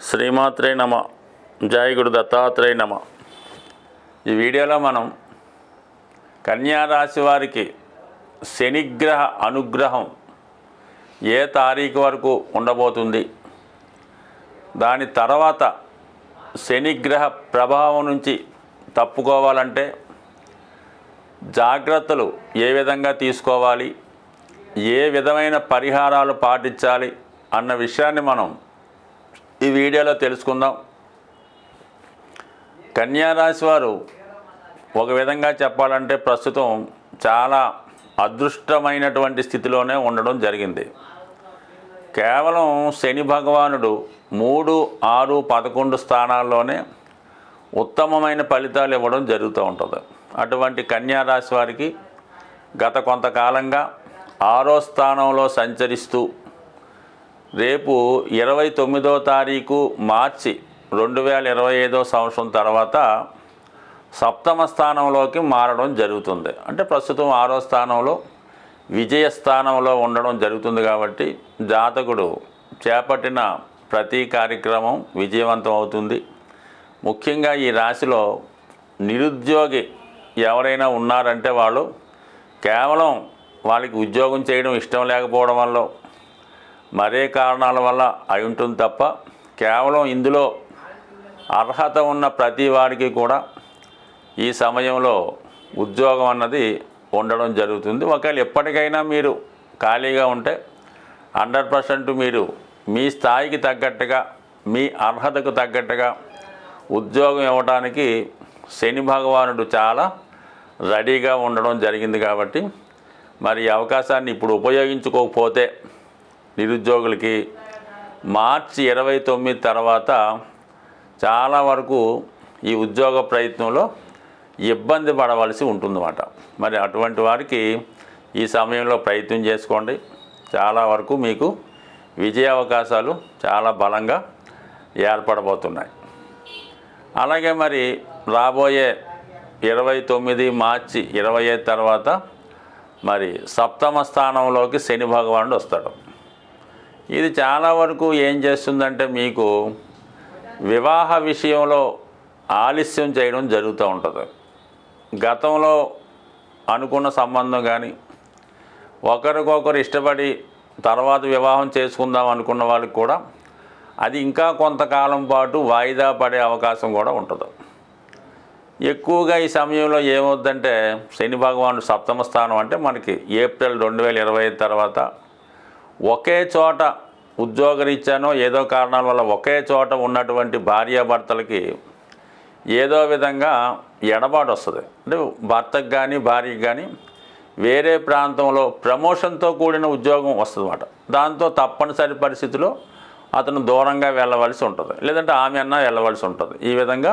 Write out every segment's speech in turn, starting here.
శ్రీమాత్రే నమ. జయ గురు దత్తాత్రేయ నమ. ఈ వీడియోలో మనం కన్యా రాశి వారికి శనిగ్రహ అనుగ్రహం ఏ తారీఖు వరకు ఉండబోతుంది? దాని తర్వాత శనిగ్రహ ప్రభావం నుంచి తప్పుకోవాలంటే జాగ్రత్తలు ఏ విధంగా తీసుకోవాలి? ఏ విధమైన పరిహారాలు పాటించాలి? అన్న విషయాన్ని మనం ఈ వీడియోలో తెలుసుకుందాం. కన్యారాశి వారు ఒక విధంగా చెప్పాలంటే ప్రస్తుతం చాలా అదృష్టమైనటువంటి స్థితిలోనే ఉండడం జరిగింది. కేవలం శని భగవానుడు మూడు ఆరు పదకొండు స్థానాల్లోనే ఉత్తమమైన ఫలితాలు ఇవ్వడం జరుగుతూ ఉంటుంది. అటువంటి కన్యా రాశి వారికి గత కొంతకాలంగా ఆరో స్థానంలో సంచరిస్తూ రేపు ఇరవై తొమ్మిదో తారీఖు మార్చి రెండు వేల ఇరవై ఐదో సంవత్సరం తర్వాత సప్తమ స్థానంలోకి మారడం జరుగుతుంది. అంటే ప్రస్తుతం ఆరో స్థానంలో విజయ స్థానంలో ఉండడం జరుగుతుంది కాబట్టి జాతకుడు చేపట్టిన ప్రతి కార్యక్రమం విజయవంతం అవుతుంది. ముఖ్యంగా ఈ రాశిలో నిరుద్యోగి ఎవరైనా ఉన్నారంటే వాళ్ళు కేవలం వాళ్ళకి ఉద్యోగం చేయడం ఇష్టం లేకపోవడం వల్ల మరే కారణాల వల్ల అయి ఉంటుంది తప్ప కేవలం ఇందులో అర్హత ఉన్న ప్రతి వాడికి కూడా ఈ సమయంలో ఉద్యోగం అన్నది ఉండడం జరుగుతుంది. ఒకవేళ ఎప్పటికైనా మీరు ఖాళీగా ఉంటే హండ్రెడ్ పర్సెంట్ మీరు మీ స్థాయికి తగ్గట్టుగా మీ అర్హతకు తగ్గట్టుగా ఉద్యోగం ఇవ్వడానికి శని భగవానుడు చాలా రెడీగా ఉండడం జరిగింది కాబట్టి మరి అవకాశాన్ని ఇప్పుడు ఉపయోగించుకోకపోతే నిరుద్యోగులకి మార్చి ఇరవై తొమ్మిది తర్వాత చాలా వరకు ఈ ఉద్యోగ ప్రయత్నంలో ఇబ్బంది పడవలసి ఉంటుందన్నమాట. మరి అటువంటి వారికి ఈ సమయంలో ప్రయత్నం చేసుకోండి. చాలా వరకు మీకు విజయ అవకాశాలు చాలా బలంగా ఏర్పడబోతున్నాయి. అలాగే మరి రాబోయే ఇరవై తొమ్మిది మార్చి ఇరవై తర్వాత మరి సప్తమ స్థానంలోకి శని భగవానుడు వస్తాడు. ఇది చాలా వరకు ఏం చేస్తుందంటే మీకు వివాహ విషయంలో ఆలస్యం చేయడం జరుగుతూ ఉంటుంది. గతంలో అనుకున్న సంబంధం కానీ ఒకరికొకరు ఇష్టపడి తర్వాత వివాహం చేసుకుందాం అనుకున్న వాళ్ళకి కూడా అది ఇంకా కొంతకాలం పాటు వాయిదా పడే అవకాశం కూడా ఉంటుంది. ఎక్కువగా ఈ సమయంలో ఏమవుద్దంటే శని భగవానుడు సప్తమ స్థానం అంటే మనకి ఏప్రిల్ రెండు వేల ఇరవై తర్వాత ఒకే చోట ఉద్యోగరీత్యానో ఏదో కారణాల వల్ల ఒకే చోట ఉన్నటువంటి భార్యాభర్తలకి ఏదో విధంగా ఎడబాటు వస్తుంది అంటే భర్తకు కానీ భార్యకి కానీ వేరే ప్రాంతంలో ప్రమోషన్తో కూడిన ఉద్యోగం వస్తుంది అన్నమాట దాంతో తప్పనిసరి పరిస్థితిలో అతను దూరంగా వెళ్ళవలసి ఉంటుంది. లేదంటే ఆమె అన్నా వెళ్ళవలసి ఉంటుంది. ఈ విధంగా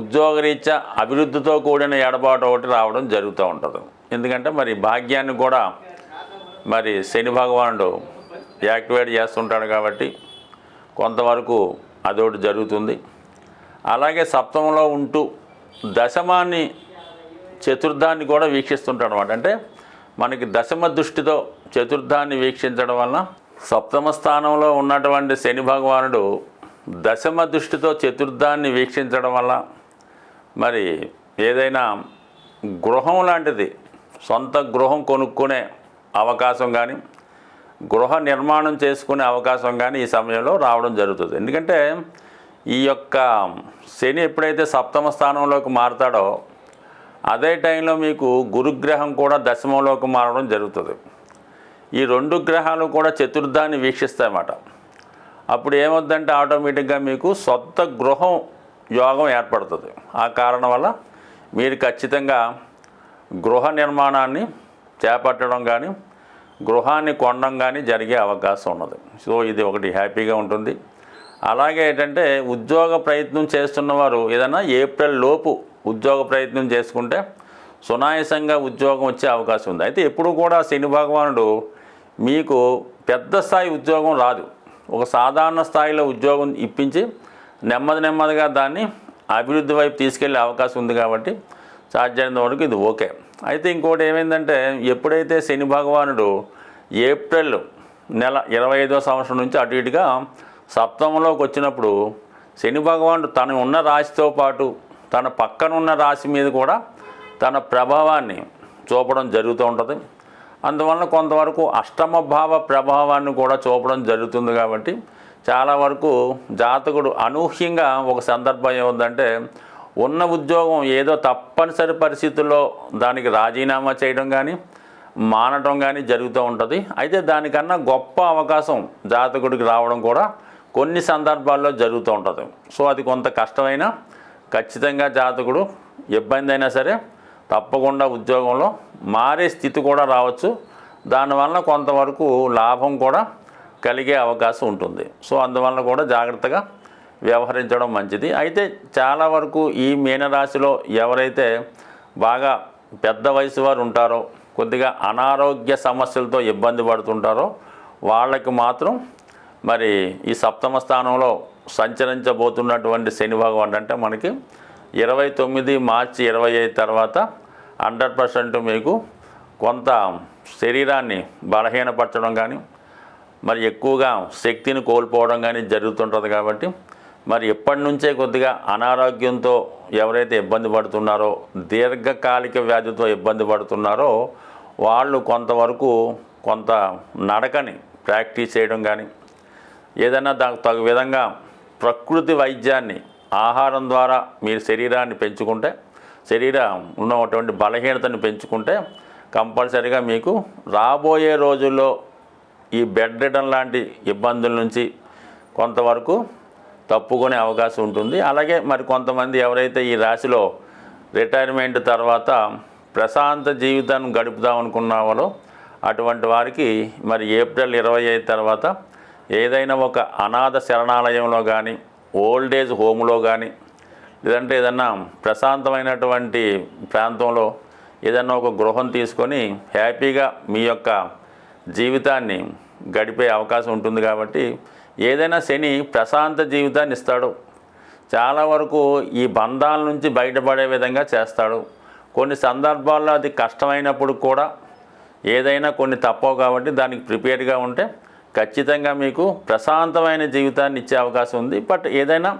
ఉద్యోగరీత్యా అభివృద్ధితో కూడిన ఎడబాటు ఒకటి రావడం జరుగుతూ ఉంటుంది. ఎందుకంటే మరి భాగ్యాన్ని కూడా మరి శని భగవానుడు యాక్టివేట్ చేస్తుంటాడు కాబట్టి కొంతవరకు అదొకటి జరుగుతుంది. అలాగే సప్తమంలో ఉంటూ దశమాన్ని చతుర్థాన్ని కూడా వీక్షిస్తుంటాడు అనమాట అంటే మనకి దశమ దృష్టితో చతుర్థాన్ని వీక్షించడం వలన సప్తమ స్థానంలో ఉన్నటువంటి శని భగవానుడు దశమ దృష్టితో చతుర్థాన్ని వీక్షించడం వల్ల మరి ఏదైనా గృహం లాంటిది సొంత గృహం కొనుక్కునే అవకాశం కానీ గృహ నిర్మాణం చేసుకునే అవకాశం కానీ ఈ సమయంలో రావడం జరుగుతుంది. ఎందుకంటే ఈ యొక్క శని ఎప్పుడైతే సప్తమ స్థానంలోకి మారుతాడో అదే టైంలో మీకు గురుగ్రహం కూడా దశమంలోకి మారడం జరుగుతుంది. ఈ రెండు గ్రహాలు కూడా చతుర్థాన్ని వీక్షిస్తాయన్నమాట అప్పుడు ఏమవుద్దంటే ఆటోమేటిక్గా మీకు సొంత గృహం యోగం ఏర్పడుతుంది. ఆ కారణం వల్ల మీరు ఖచ్చితంగా గృహ నిర్మాణాన్ని చేపట్టడం కానీ గృహాన్ని కొనడం కానీ జరిగే అవకాశం ఉన్నది. సో ఇది ఒకటి హ్యాపీగా ఉంటుంది. అలాగే ఏంటంటే ఉద్యోగ ప్రయత్నం చేస్తున్న వారు ఏదైనా ఏప్రిల్ లోపు ఉద్యోగ ప్రయత్నం చేసుకుంటే సునాయాసంగా ఉద్యోగం వచ్చే అవకాశం ఉంది. అయితే ఎప్పుడు కూడా శని భగవానుడు మీకు పెద్ద స్థాయి ఉద్యోగం రాదు. ఒక సాధారణ స్థాయిలో ఉద్యోగం ఇప్పించి నెమ్మది నెమ్మదిగా దాన్ని అభివృద్ధి వైపు తీసుకెళ్ళే అవకాశం ఉంది కాబట్టి సాధ్యమైన వరకు ఇది ఓకే. అయితే ఇంకోటి ఏమైందంటే ఎప్పుడైతే శని భగవానుడు ఏప్రిల్ నెల ఇరవై ఐదో సంవత్సరం నుంచి అటు ఇటుగా సప్తమంలోకి వచ్చినప్పుడు శని భగవానుడు తన ఉన్న రాశితో పాటు తన పక్కనున్న రాశి మీద కూడా తన ప్రభావాన్ని చూపడం జరుగుతూ ఉంటుంది. అందువలన కొంతవరకు అష్టమ భావ ప్రభావాన్ని కూడా చూపడం జరుగుతుంది కాబట్టి చాలా వరకు జాతకుడు అనూహ్యంగా ఒక సందర్భం ఏముందంటే ఉన్న ఉద్యోగం ఏదో తప్పనిసరి పరిస్థితుల్లో దానికి రాజీనామా చేయడం కానీ మానటం కానీ జరుగుతూ ఉంటుంది. అయితే దానికన్నా గొప్ప అవకాశం జాతకుడికి రావడం కూడా కొన్ని సందర్భాల్లో జరుగుతూ ఉంటుంది. సో అది కొంత కష్టమైన ఖచ్చితంగా జాతకుడు ఇబ్బంది అయినా సరే తప్పకుండా ఉద్యోగంలో మారే స్థితి కూడా రావచ్చు. దానివల్ల కొంతవరకు లాభం కూడా కలిగే అవకాశం ఉంటుంది. సో అందువల్ల కూడా జాగ్రత్తగా వ్యవహరించడం మంచిది. అయితే చాలా వరకు ఈ మీనరాశిలో ఎవరైతే బాగా పెద్ద వయసు వారు ఉంటారో కొద్దిగా అనారోగ్య సమస్యలతో ఇబ్బంది పడుతుంటారో వాళ్ళకి మాత్రం మరి ఈ సప్తమ స్థానంలో సంచరించబోతున్నటువంటి శని భగవాన్ అంటే మనకి ఇరవై తొమ్మిది మార్చి ఇరవై ఐదు తర్వాత హండ్రెడ్ పర్సెంట్ మీకు కొంత శరీరాన్ని బలహీనపరచడం కానీ మరి ఎక్కువగా శక్తిని కోల్పోవడం కానీ జరుగుతుంటుంది కాబట్టి మరి ఎప్పటి నుంచే కొద్దిగా అనారోగ్యంతో ఎవరైతే ఇబ్బంది పడుతున్నారో దీర్ఘకాలిక వ్యాధితో ఇబ్బంది పడుతున్నారో వాళ్ళు కొంతవరకు కొంత నడకని ప్రాక్టీస్ చేయడం కానీ ఏదైనా దానికి తగు విధంగా ప్రకృతి వైద్యాన్ని ఆహారం ద్వారా మీరు శరీరాన్ని పెంచుకుంటే శరీరం ఉన్నటువంటి బలహీనతను పెంచుకుంటే కంపల్సరీగా మీకు రాబోయే రోజుల్లో ఈ బెడ్ రిటర్న్ లాంటి ఇబ్బందుల నుంచి కొంతవరకు తప్పుకునే అవకాశం ఉంటుంది. అలాగే మరి కొంతమంది ఎవరైతే ఈ రాశిలో రిటైర్మెంట్ తర్వాత ప్రశాంత జీవితాన్ని గడుపుదాం అనుకున్నావాలో అటువంటి వారికి మరి ఏప్రిల్ ఇరవై ఐదు తర్వాత ఏదైనా ఒక అనాథ శరణాలయంలో కానీ ఓల్డ్ ఏజ్ హోమ్లో కానీ లేదంటే ఏదన్నా ప్రశాంతమైనటువంటి ప్రాంతంలో ఏదన్నా ఒక గృహం తీసుకొని హ్యాపీగా మీ యొక్క జీవితాన్ని గడిపే అవకాశం ఉంటుంది కాబట్టి ఏదైనా శని ప్రశాంత జీవితాన్ని ఇస్తాడు. చాలా వరకు ఈ బంధాల నుంచి బయటపడే విధంగా చేస్తాడు. కొన్ని సందర్భాల్లో అది కష్టమైనప్పుడు కూడా ఏదైనా కొన్ని తప్పవు కాబట్టి దానికి ప్రిపేర్గా ఉంటే ఖచ్చితంగా మీకు ప్రశాంతమైన జీవితాన్ని ఇచ్చే అవకాశం ఉంది. బట్ ఏదైనా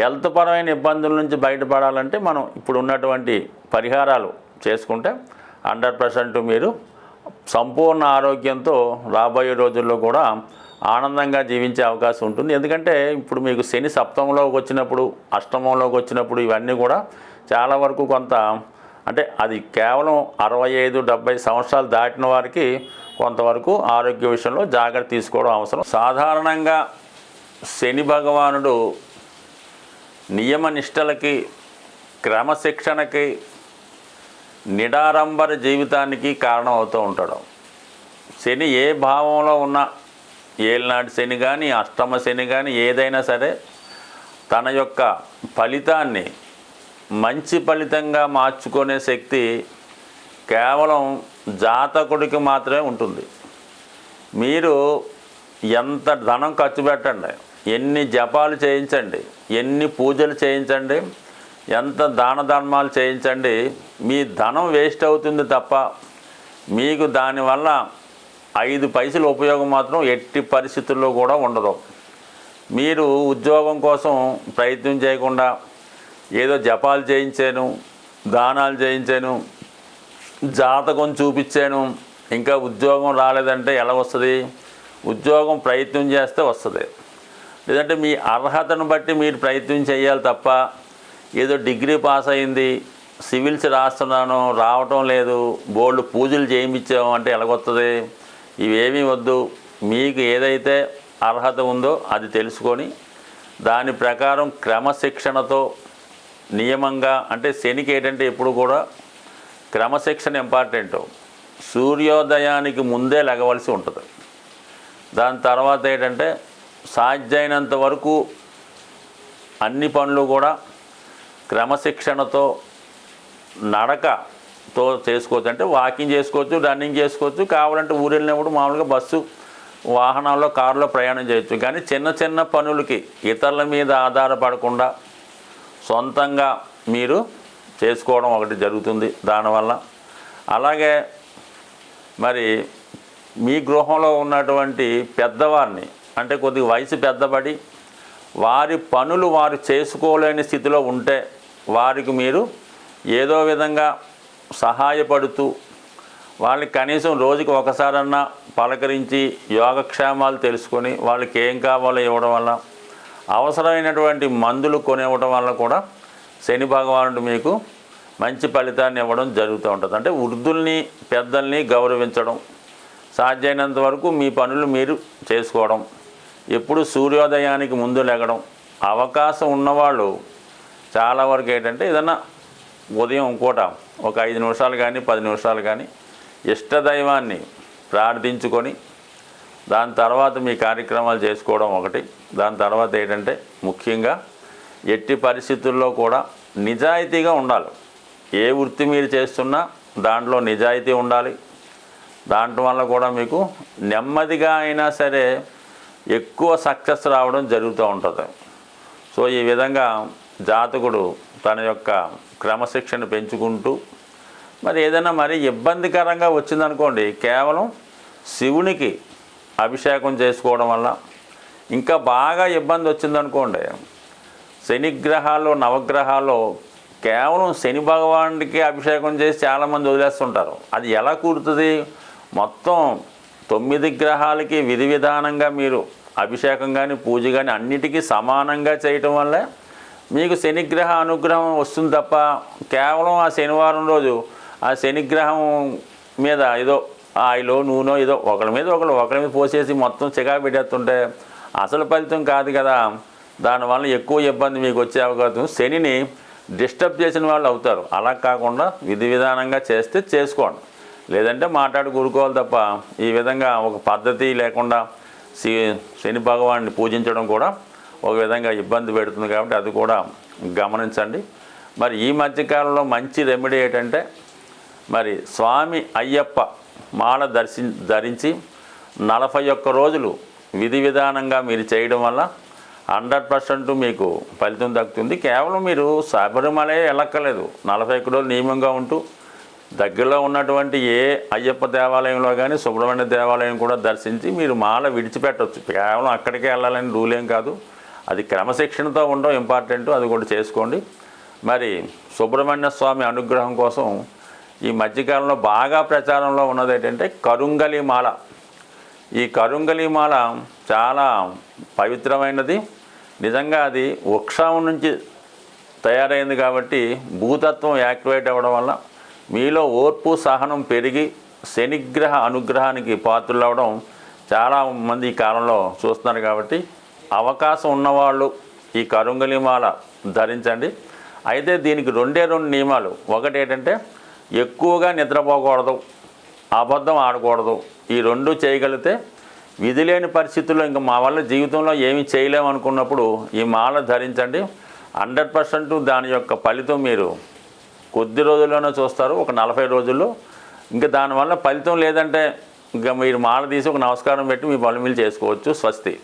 హెల్త్ పరమైన ఇబ్బందుల నుంచి బయటపడాలంటే మనం ఇప్పుడు ఉన్నటువంటి పరిహారాలు చేసుకుంటే హండ్రెడ్ పర్సెంట్ మీరు సంపూర్ణ ఆరోగ్యంతో రాబోయే రోజుల్లో కూడా ఆనందంగా జీవించే అవకాశం ఉంటుంది. ఎందుకంటే ఇప్పుడు మీకు శని సప్తమంలోకి వచ్చినప్పుడు అష్టమంలోకి వచ్చినప్పుడు ఇవన్నీ కూడా చాలా వరకు కొంత అంటే అది కేవలం అరవై ఐదు డెబ్బై సంవత్సరాలు దాటిన వారికి కొంతవరకు ఆరోగ్య విషయంలో జాగ్రత్త తీసుకోవడం అవసరం. సాధారణంగా శని భగవానుడు నియమ నిష్టలకి క్రమశిక్షణకి నిడారంబర జీవితానికి కారణం అవుతూ ఉంటాడు. శని ఏ భావంలో ఉన్న ఏలినాటి శని కానీ అష్టమ శని కానీ ఏదైనా సరే తన యొక్క ఫలితాన్ని మంచి ఫలితంగా మార్చుకునే శక్తి కేవలం జాతకుడికి మాత్రమే ఉంటుంది. మీరు ఎంత ధనం ఖర్చు పెట్టండి ఎన్ని జపాలు చేయించండి ఎన్ని పూజలు చేయించండి ఎంత దాన ధర్మాలు చేయించండి మీ ధనం వేస్ట్ అవుతుంది తప్ప మీకు దానివల్ల ఐదు పైసలు ఉపయోగం మాత్రం ఎట్టి పరిస్థితుల్లో కూడా ఉండదు. మీరు ఉద్యోగం కోసం ప్రయత్నం చేయకుండా ఏదో జపాలు చేయించాను దానాలు చేయించాను జాతకం చూపించాను ఇంకా ఉద్యోగం రాలేదంటే ఎలా వస్తుంది? ఉద్యోగం ప్రయత్నం చేస్తే వస్తుంది. లేదంటే మీ అర్హతను బట్టి మీరు ప్రయత్నం చేయాలి తప్ప ఏదో డిగ్రీ పాస్ అయింది సివిల్స్ రాస్తున్నాను రావటం లేదు బోర్డు పూజలు చేయించాము అంటే ఎలాగొస్తుంది ఇవేమీ వద్దు. మీకు ఏదైతే అర్హత ఉందో అది తెలుసుకొని దాని ప్రకారం క్రమశిక్షణతో నియమంగా అంటే శనికి ఏంటంటే ఎప్పుడు కూడా క్రమశిక్షణ ఇంపార్టెంట్. సూర్యోదయానికి ముందే లెగవలసి ఉంటుంది. దాని తర్వాత ఏంటంటే సాధ్యమైనంత వరకు అన్ని పనులు కూడా క్రమశిక్షణతో నడక తో చేసుకోవచ్చు. అంటే వాకింగ్ చేసుకోవచ్చు రన్నింగ్ చేసుకోవచ్చు. కావాలంటే ఊరు వెళ్ళినప్పుడు మామూలుగా బస్సు వాహనాల్లో కారులో ప్రయాణం చేయొచ్చు. కానీ చిన్న చిన్న పనులకి ఇతరుల మీద ఆధారపడకుండా సొంతంగా మీరు చేసుకోవడం ఒకటి జరుగుతుంది దానివల్ల. అలాగే మరి మీ గృహంలో ఉన్నటువంటి పెద్దవారిని అంటే కొద్దిగా వయసు పెద్దబడి వారి పనులు వారు చేసుకోలేని స్థితిలో ఉంటే వారికి మీరు ఏదో విధంగా సహాయపడుతూ వాళ్ళకి కనీసం రోజుకి ఒకసారన్నా పలకరించి యోగక్షేమాలు తెలుసుకొని వాళ్ళకి ఏం కావాలో ఇవ్వడం వల్ల అవసరమైనటువంటి మందులు కొనివ్వడం వల్ల కూడా శని భగవానుడు మీకు మంచి ఫలితాన్ని ఇవ్వడం జరుగుతూ ఉంటుంది. అంటే వృద్ధుల్ని పెద్దల్ని గౌరవించడం సాధ్యమైనంత వరకు మీ పనులు మీరు చేసుకోవడం ఎప్పుడు సూర్యోదయానికి ముందు లెగడం అవకాశం ఉన్నవాళ్ళు చాలా వరకు ఏంటంటే ఏదన్నా ఉదయం పూట ఒక ఐదు నిమిషాలు కానీ పది నిమిషాలు కానీ ఇష్టదైవాన్ని ప్రార్థించుకొని దాని తర్వాత మీ కార్యక్రమాలు చేసుకోవడం ఒకటి. దాని తర్వాత ఏంటంటే ముఖ్యంగా ఎట్టి పరిస్థితుల్లో కూడా నిజాయితీగా ఉండాలి. ఏ వృత్తి మీరు చేస్తున్నా దాంట్లో నిజాయితీ ఉండాలి. దాంట్లో వల్ల కూడా మీకు నెమ్మదిగా అయినా సరే ఎక్కువ సక్సెస్ రావడం జరుగుతూ ఉంటుంది. సో ఈ విధంగా జాతకుడు తన యొక్క క్రమశిక్షణ పెంచుకుంటూ మరి ఏదైనా మరి ఇబ్బందికరంగా వచ్చిందనుకోండి కేవలం శివునికి అభిషేకం చేసుకోవడం వల్ల ఇంకా బాగా ఇబ్బంది వచ్చిందనుకోండి శనిగ్రహాలు నవగ్రహాలు కేవలం శని భగవానుడికి అభిషేకం చేసి చాలామంది వదిలేస్తుంటారు. అది ఎలా కూడుతుంది మొత్తం తొమ్మిది గ్రహాలకి విధి విధానంగా మీరు అభిషేకం కానీ పూజ కానీ అన్నిటికీ సమానంగా చేయటం వల్లే మీకు శనిగ్రహ అనుగ్రహం వస్తుంది తప్ప కేవలం ఆ శనివారం రోజు ఆ శనిగ్రహం మీద ఏదో ఆయిలో నూనె ఏదో ఒకరి మీద ఒకరు ఒకరి మీద పోసేసి మొత్తం చికాకు పెట్టేస్తుంటే అసలు ఫలితం కాదు కదా. దానివల్ల ఎక్కువ ఇబ్బంది మీకు వచ్చే అవకాశం. శనిని డిస్టర్బ్ చేసిన వాళ్ళు అవుతారు. అలా కాకుండా విధి విధానంగా చేస్తే చేసుకోండి. లేదంటే మాట్లాడి కూరుకోవాలి తప్ప ఈ విధంగా ఒక పద్ధతి లేకుండా శని భగవాన్ని పూజించడం కూడా ఒక విధంగా ఇబ్బంది పెడుతుంది కాబట్టి అది కూడా గమనించండి. మరి ఈ మధ్యకాలంలో మంచి రెమెడీ ఏంటంటే మరి స్వామి అయ్యప్ప మాల దర్శి ధరించి నలభై ఒక్క రోజులు విధి విధానంగా మీరు చేయడం వల్ల హండ్రెడ్ పర్సెంట్ మీకు ఫలితం దక్కుతుంది. కేవలం మీరు శబరిమలే వెళ్ళక్కర్లేదు నలభై ఒక్క రోజులు నియమంగా ఉంటూ దగ్గరలో ఉన్నటువంటి ఏ అయ్యప్ప దేవాలయంలో కానీ సుబ్రహ్మణ్య దేవాలయం కూడా దర్శించి మీరు మాల విడిచిపెట్టవచ్చు కేవలం అక్కడికే వెళ్ళాలని రూల్ ఏం కాదు. అది క్రమశిక్షణతో ఉండడం ఇంపార్టెంట్ అది కూడా చేసుకోండి. మరి సుబ్రహ్మణ్య స్వామి అనుగ్రహం కోసం ఈ మధ్యకాలంలో బాగా ప్రచారంలో ఉన్నది ఏంటంటే కరుంగలి మాల. ఈ కరుంగలి మాల చాలా పవిత్రమైనది. నిజంగా అది వృక్షం నుంచి తయారైంది కాబట్టి భూతత్వం యాక్టివేట్ అవ్వడం వల్ల మీలో ఓర్పు సహనం పెరిగి శనిగ్రహ అనుగ్రహానికి పాత్రలవడం చాలా మంది ఈ కాలంలో చూస్తున్నారు కాబట్టి అవకాశం ఉన్నవాళ్ళు ఈ కరుంగలిమాల ధరించండి. అయితే దీనికి రెండే రెండు నియమాలు. ఒకటి ఏంటంటే ఎక్కువగా నిద్రపోకూడదు అబద్ధం ఆడకూడదు. ఈ రెండు చేయగలిగితే విధి లేని పరిస్థితుల్లో ఇంకా మా వల్ల జీవితంలో ఏమి చేయలేము అనుకున్నప్పుడు ఈ మాల ధరించండి. హండ్రెడ్ పర్సెంట్ దాని యొక్క ఫలితం మీరు కొద్ది రోజుల్లోనే చూస్తారు ఒక నలభై రోజుల్లో. ఇంకా దానివల్ల ఫలితం లేదంటే ఇంకా మీరు మాల తీసి ఒక నమస్కారం పెట్టి మీ పనులు మీరు చేసుకోవచ్చు. స్వస్తి.